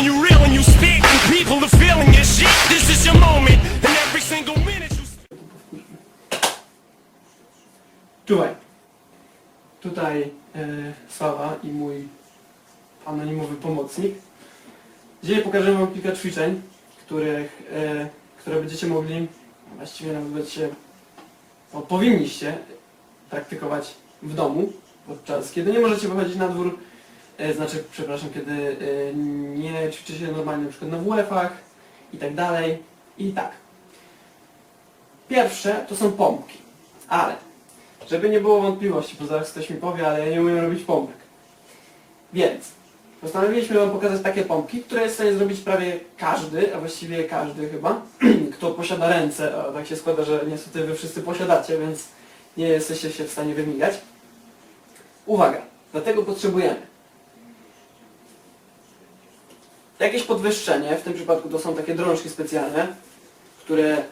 when you real when you and people are feeling your shit. This is your moment, and every single minute you. Czuwaj. Tutaj e, Sława i mój anonimowy pomocnik. Dzisiaj pokażę Wam kilka ćwiczeń, których, e, które będziecie mogli, właściwie nawet będziecie, no, powinniście praktykować w domu podczas kiedy nie możecie wychodzić na dwór, znaczy, przepraszam, kiedy e, nie ćwiczycie normalnie na przykład na WF-ach i tak dalej. I tak. Pierwsze to są pompki, ale żeby nie było wątpliwości, bo zaraz ktoś mi powie, ale ja nie umiem robić pompek. Więc postanowiliśmy Wam pokazać takie pompki, które jest w stanie zrobić prawie każdy, a właściwie każdy chyba, kto posiada ręce, a tak się składa, że niestety Wy wszyscy posiadacie, więc nie jesteście się w stanie wymigać. Uwaga, dlatego potrzebujemy jakieś podwyższenie, w tym przypadku to są takie drążki specjalne, które,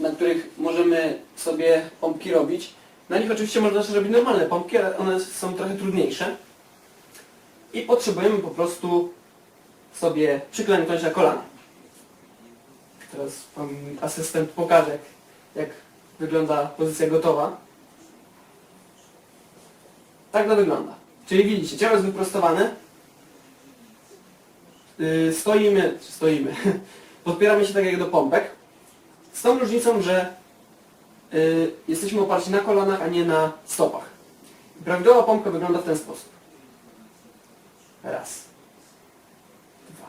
na których możemy sobie pompki robić. Na nich oczywiście można też robić normalne pompki, ale one są trochę trudniejsze. I potrzebujemy po prostu sobie przyklęknąć na kolana. Teraz pan asystent pokaże, jak, wygląda pozycja gotowa. Tak to wygląda. Czyli widzicie, ciało jest wyprostowane. Yy, stoimy, stoimy, podpieramy się tak jak do pompek. Z tą różnicą, że y, jesteśmy oparci na kolanach, a nie na stopach. Prawidłowa pompka wygląda w ten sposób. Raz. Dwa.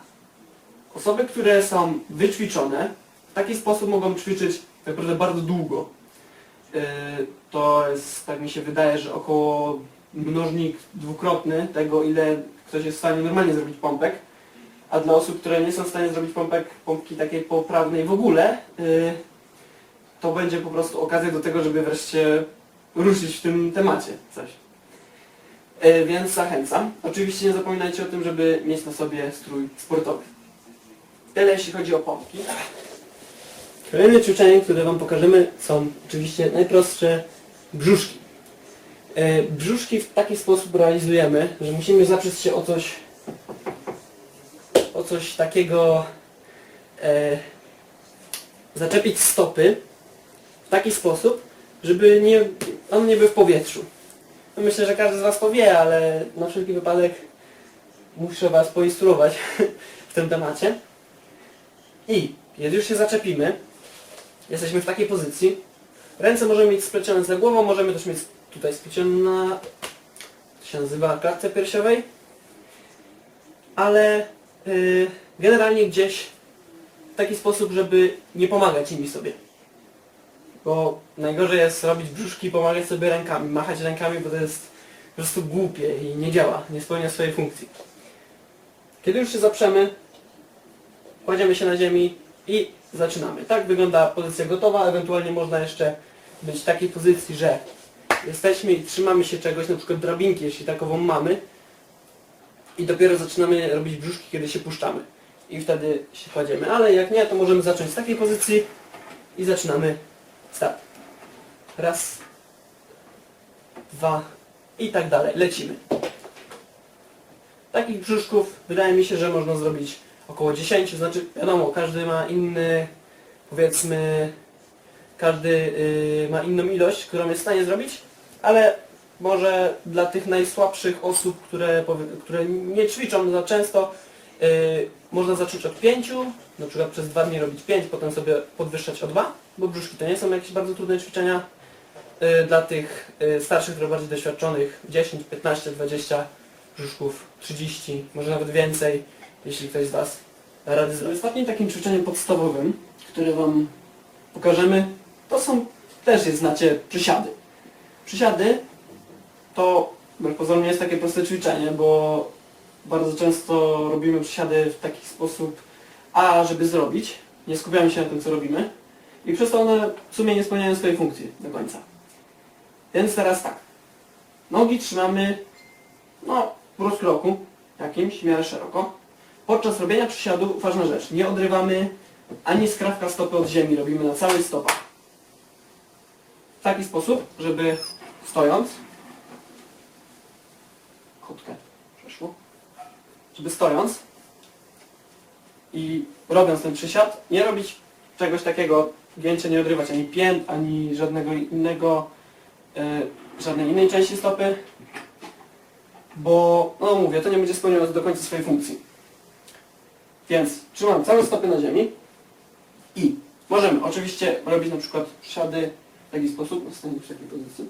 Osoby, które są wyćwiczone, w taki sposób mogą ćwiczyć tak naprawdę bardzo długo. Y, to jest, tak mi się wydaje, że około mnożnik dwukrotny tego, ile ktoś jest w stanie normalnie zrobić pompek. A dla osób, które nie są w stanie zrobić pompek, pompki takiej poprawnej w ogóle, y, to będzie po prostu okazja do tego, żeby wreszcie ruszyć w tym temacie coś. E, Więc zachęcam. Oczywiście nie zapominajcie o tym, żeby mieć na sobie strój sportowy. Tyle jeśli chodzi o pompki. Kolejne ćwiczenie, które Wam pokażemy są oczywiście najprostsze brzuszki. E, Brzuszki w taki sposób realizujemy, że musimy zaprzeć się o coś coś takiego e, zaczepić stopy w taki sposób, żeby nie, on nie był w powietrzu. No Myślę, że każdy z Was to wie, ale na wszelki wypadek muszę Was poinstruować w tym temacie. I kiedy już się zaczepimy, jesteśmy w takiej pozycji, ręce możemy mieć splecione za głową, możemy też mieć tutaj splecione na, to się nazywa klatce piersiowej, ale generalnie gdzieś w taki sposób, żeby nie pomagać nimi sobie. Bo najgorzej jest robić brzuszki i pomagać sobie rękami, machać rękami, bo to jest po prostu głupie i nie działa, nie spełnia swojej funkcji. Kiedy już się zaprzemy, kładziemy się na ziemi i zaczynamy. Tak wygląda pozycja gotowa, ewentualnie można jeszcze być w takiej pozycji, że jesteśmy i trzymamy się czegoś, na przykład drabinki, jeśli takową mamy i dopiero zaczynamy robić brzuszki, kiedy się puszczamy. I wtedy się kładziemy. Ale jak nie, to możemy zacząć z takiej pozycji i zaczynamy start. Raz, dwa i tak dalej. Lecimy. Takich brzuszków wydaje mi się, że można zrobić około 10, znaczy wiadomo, każdy ma inny, powiedzmy, każdy yy, ma inną ilość, którą jest w stanie zrobić, ale może dla tych najsłabszych osób, które, które nie ćwiczą za często, yy, można zacząć od 5, na przykład przez 2 dni robić 5, potem sobie podwyższać o 2, bo brzuszki to nie są jakieś bardzo trudne ćwiczenia. Yy, dla tych yy, starszych, trochę bardziej doświadczonych 10, 15, 20 brzuszków, 30, może nawet więcej, jeśli ktoś z Was da radę zrobić. Ostatnim takim ćwiczeniem podstawowym, które Wam pokażemy, to są, też je znacie, przysiady. Przysiady to wbrew pozorom jest takie proste ćwiczenie, bo bardzo często robimy przysiady w taki sposób, a żeby zrobić, nie skupiamy się na tym, co robimy i przez to one w sumie nie spełniają swojej funkcji do końca. Więc teraz tak. Nogi trzymamy no, w rozkroku jakimś, w miarę szeroko. Podczas robienia przysiadu ważna rzecz, nie odrywamy ani skrawka stopy od ziemi, robimy na całych stopach. W taki sposób, żeby stojąc, żeby stojąc, i robiąc ten przysiad, nie robić czegoś takiego, gięcia nie odrywać ani pięt, ani żadnego innego, e, żadnej innej części stopy, bo, no mówię, to nie będzie spełniało do końca swojej funkcji. Więc trzymam całe stopy na ziemi i możemy oczywiście robić na przykład przysiady w taki sposób, w takiej pozycji,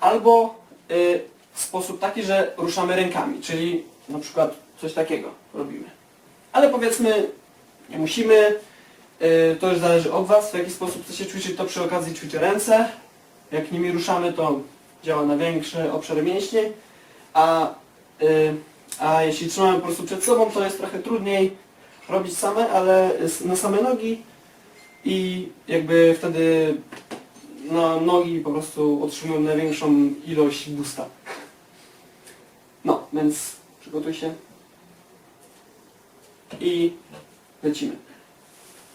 albo y, w sposób taki, że ruszamy rękami, czyli na przykład coś takiego robimy. Ale powiedzmy, nie musimy, y, to już zależy od Was, w jaki sposób chcecie ćwiczyć, to przy okazji ćwiczę ręce. Jak nimi ruszamy, to działa na większy obszar mięśni, a, y, a jeśli trzymamy po prostu przed sobą, to jest trochę trudniej robić same, ale na same nogi i jakby wtedy no, nogi po prostu otrzymują największą ilość boosta. Więc przygotuj się. I lecimy.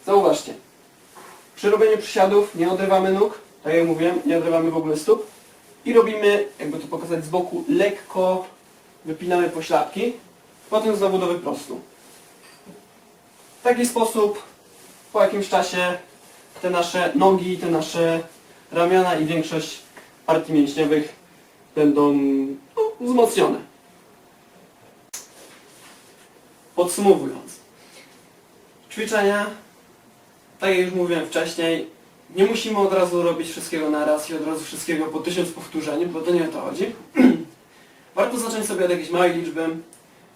Zauważcie, przy robieniu przysiadów nie odrywamy nóg, tak jak mówiłem, nie odrywamy w ogóle stóp i robimy, jakby to pokazać z boku, lekko wypinamy pośladki, potem znowu do wyprostu. W taki sposób po jakimś czasie te nasze nogi, te nasze ramiona i większość partii mięśniowych będą no, wzmocnione. Podsumowując, ćwiczenia, tak jak już mówiłem wcześniej, nie musimy od razu robić wszystkiego na raz i od razu wszystkiego po tysiąc powtórzeń, bo to nie o to chodzi. Warto zacząć sobie od jakiejś małej liczby,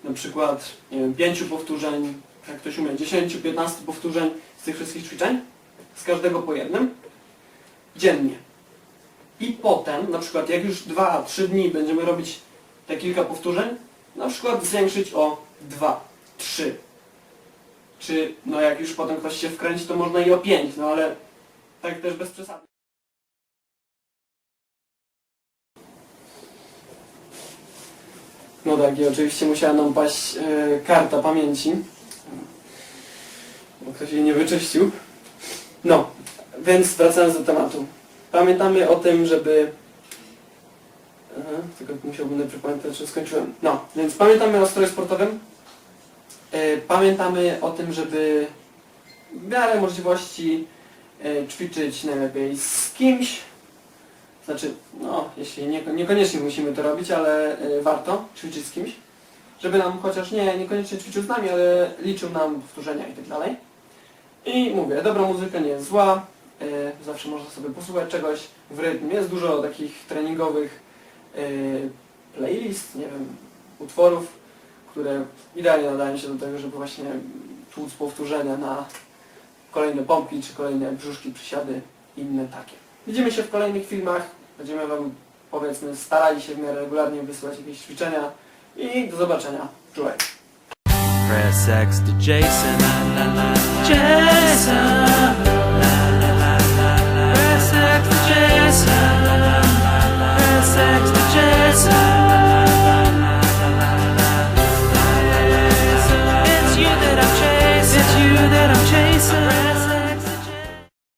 na przykład nie wiem, 5 powtórzeń, jak ktoś umie, 10-15 powtórzeń z tych wszystkich ćwiczeń, z każdego po jednym, dziennie. I potem, na przykład jak już 2-3 dni będziemy robić te kilka powtórzeń, na przykład zwiększyć o 2, 3. Czy no jak już potem ktoś się wkręci, to można i o 5, no ale tak też bez przesady. No tak, i oczywiście musiała nam paść e, karta pamięci, bo ktoś jej nie wyczyścił. No, więc wracając do tematu. Pamiętamy o tym, żeby... Aha, tylko musiałbym najpierw pamiętać, że skończyłem. No, więc pamiętamy o stroju sportowym. E, pamiętamy o tym, żeby w miarę możliwości e, ćwiczyć najlepiej z kimś. Znaczy, no, jeśli nie, niekoniecznie musimy to robić, ale e, warto ćwiczyć z kimś. Żeby nam chociaż nie, niekoniecznie ćwiczył z nami, ale liczył nam powtórzenia i tak dalej. I mówię, dobra muzyka nie jest zła, zawsze można sobie posłuchać czegoś w rytm. Jest dużo takich treningowych playlist, nie wiem, utworów, które idealnie nadają się do tego, żeby właśnie tłuc powtórzenia na kolejne pompki, czy kolejne brzuszki, przysiady i inne takie. Widzimy się w kolejnych filmach, będziemy Wam powiedzmy starali się w miarę regularnie wysyłać jakieś ćwiczenia i do zobaczenia. Czułek. Press X to Jason, na, na, na, Jason.